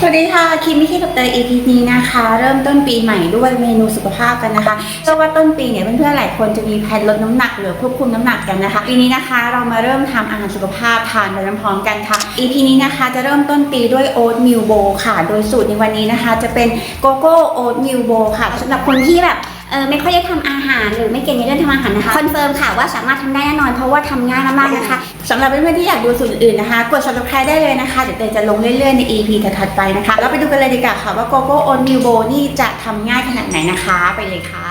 สวัสดีค่ะคิมมิคีกับเตย EP นี้นะคะ เริ่มต้นปีใหม่ด้วยเมนูสุขภาพกันนะคะเชื่อว่าต้นปีเนี่ยเพื่อนๆหลายคนจะมีแผนลดน้ำหนักหรือควบคุมน้ำหนักกันนะคะปีนี้นะคะเรามาเริ่มทำอาหารสุขภาพทานไปพร้อมๆกันค่ะ EP นี้นะคะจะเริ่มต้นปีด้วยโอ๊ตมิลโบค่ะ โดยสูตรในวันนี้นะคะ จะเป็นโกโก้โอ๊ตมิลโบค่ะสำหรับคนที่แบบ เออไม่ค่อยได้ทำอาหารหรือไม่เก่งในเรื่องทำอาหารนะคะคอนเฟิร์มค่ะว่าสามารถทำได้แน่นอนเพราะว่าทำง่ายมากๆนะคะสำหรับเพื่อนๆที่อยากดูสูตรอื่นนะคะ กด subscribe ได้เลยนะคะเดี๋ยวเตยจะลงเรื่อยๆใน EP ถัดๆไปนะคะเราไปดูกันเลยดีกว่าค่ะว่าโกโก้โอ๊ตมิลโบนี่จะทำง่ายขนาดไหนนะคะ ไปเลยค่ะ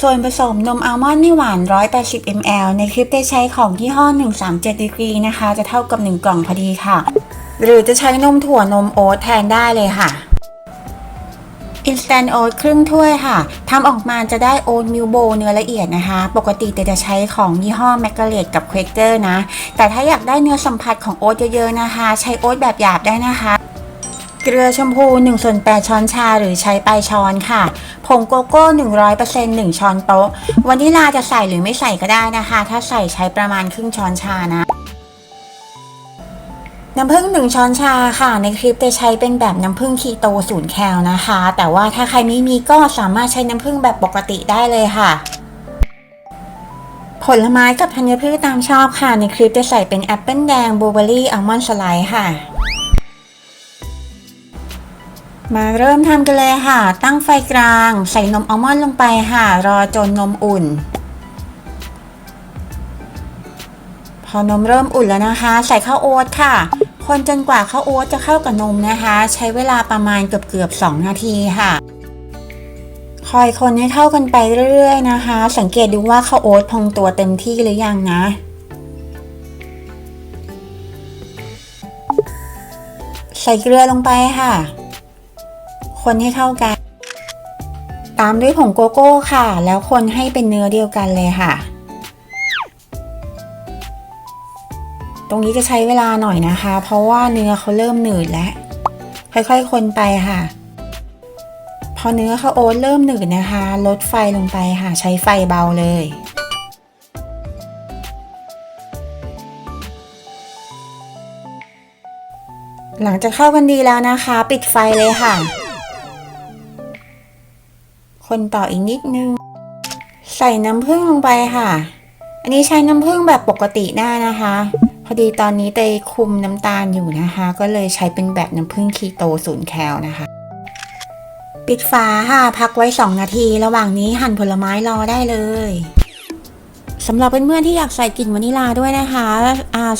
ส่วนผสมนมอัลมอนด์ไม่หวาน 180 ml ในคลิปได้ใช้ของยี่ห้อ 137 degree นะคะ จะเท่ากับ 1 กล่องพอดีค่ะ หรือจะใช้นมถั่วนมโอ๊ตแทนได้เลยค่ะ Instant Oat ครึ่งถ้วยค่ะทำออกมาจะได้โอ๊ตมิลโบเนื้อละเอียดนะคะ ปกติแต่จะใช้ของยี่ห้อแมกกาเลตกับเควเกอร์นะ แต่ถ้าอยากได้เนื้อสัมผัสของโอ๊ตเยอะๆนะคะ ใช้โอ๊ตแบบหยาบได้นะคะเกลือชมพู1ส่วน8ช้อนชาหรือใช้ปลายช้อนค่ะ ผงโกโก้ 100% 1 ช้อนโต๊ะวานิลาจะใส่หรือไม่ใส่ก็ได้นะคะ ถ้าใส่ใช้ประมาณครึ่งช้อนชานะ น้ำผึ้งหนึ่งช้อนชาค่ะ ในคลิปจะใช้เป็นแบบน้ำผึ้งคีโตศูนย์แคลนะคะ แต่ว่าถ้าใครไม่มีก็สามารถใช้น้ำผึ้งแบบปกติได้เลยค่ะ ผลไม้กับธัญพืชตามชอบค่ะ ในคลิปจะใส่เป็นแอปเปิลแดงบลูเบอร์รี่อัลมอนด์สไลด์ค่ะ มาเริ่มทำกันเลยค่ะ ตั้งไฟกลาง ใส่นมอัลมอนด์ลงไปค่ะ รอจนนมอุ่นพอนมเริ่มอุ่นแล้วนะคะ ใส่ข้าวโอ๊ตค่ะ คนจนกว่าข้าวโอ๊ตจะเข้ากับนมนะคะ ใช้เวลาประมาณเกือบเกือบ2นาทีค่ะ คอยคนให้เข้ากันไปเรื่อยๆนะคะ สังเกตดูว่าข้าวโอ๊ตพองตัวเต็มที่หรือยังนะ ใส่เกลือลงไปค่ะ คนให้เข้ากัน ตามด้วยผงโกโก้ค่ะ แล้วคนให้เป็นเนื้อเดียวกันเลยค่ะ ตรงนี้จะใช้เวลาหน่อยนะคะ เพราะว่าเนื้อเขาเริ่มหนืดแล้ว ค่อยๆ คนไปค่ะ พอเนื้อข้าโอ๊ตเริ่มหนืดนะคะ ลดไฟลงไปค่ะ ใช้ไฟเบาเลยหลังจากเข้ากันดีแล้วนะคะ ปิดไฟเลยค่ะ คนต่ออีกนิดนึง ใส่น้ำผึ้งลงไปค่ะ อันนี้ใช้น้ำผึ้งแบบปกติได้นะคะ อดีตอนนี้เตยคุมน้ำตาลอยู่นะคะ ก็เลยใช้เป็นแบบน้ำผึ้งคีโตศูนย์แคลนะคะ ปิดฝาค่ะ พักไว้ 2 นาที ระหว่างนี้หั่นผลไม้รอได้เลยสำหรับเพื่อนๆที่อยากใส่กลิ่นวานิลาด้วยนะคะ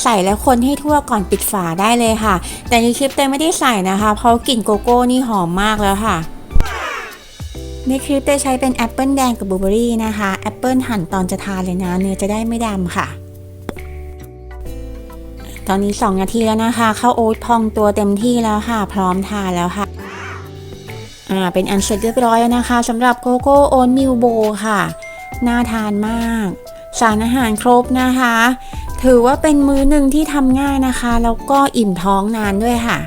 ใส่แล้วคนให้ทั่วก่อนปิดฝาได้เลยค่ะ แต่ในคลิปเตยไม่ได้ใส่นะคะ เพราะกลิ่นโกโก้นี่หอมมากแล้วค่ะในคลิปเต้ใช้เป็นแอปเปิลแดงกับบลูเบอร์รี่นะคะแอปเปิลหั่นตอนจะทานเลยนะ เนื้อจะได้ไม่ดำค่ะ ตอนนี้ 2 นาทีแล้วนะคะข้าวโอ๊ตพองตัวเต็มที่แล้วค่ะ พร้อมทานแล้วค่ะอ่าเป็นอันเสร็จเรียบร้อยแล้วนะคะสำหรับโกโก้โอ๊ตมิลโบค่ะ น่าทานมาก สารอาหารครบนะคะ ถือว่าเป็นมื้อหนึ่งที่ทำง่ายนะคะ แล้วก็อิ่มท้องนานด้วยค่ะ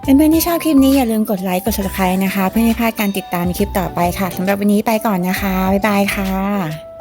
เพื่อนๆที่ชอบคลิปนี้อย่าลืมกดไลค์กด subscribe นะคะ เพื่อไม่พลาดการติดตามคลิปต่อไปค่ะสำหรับวันนี้ไปก่อนนะคะ บ๊ายบายค่ะ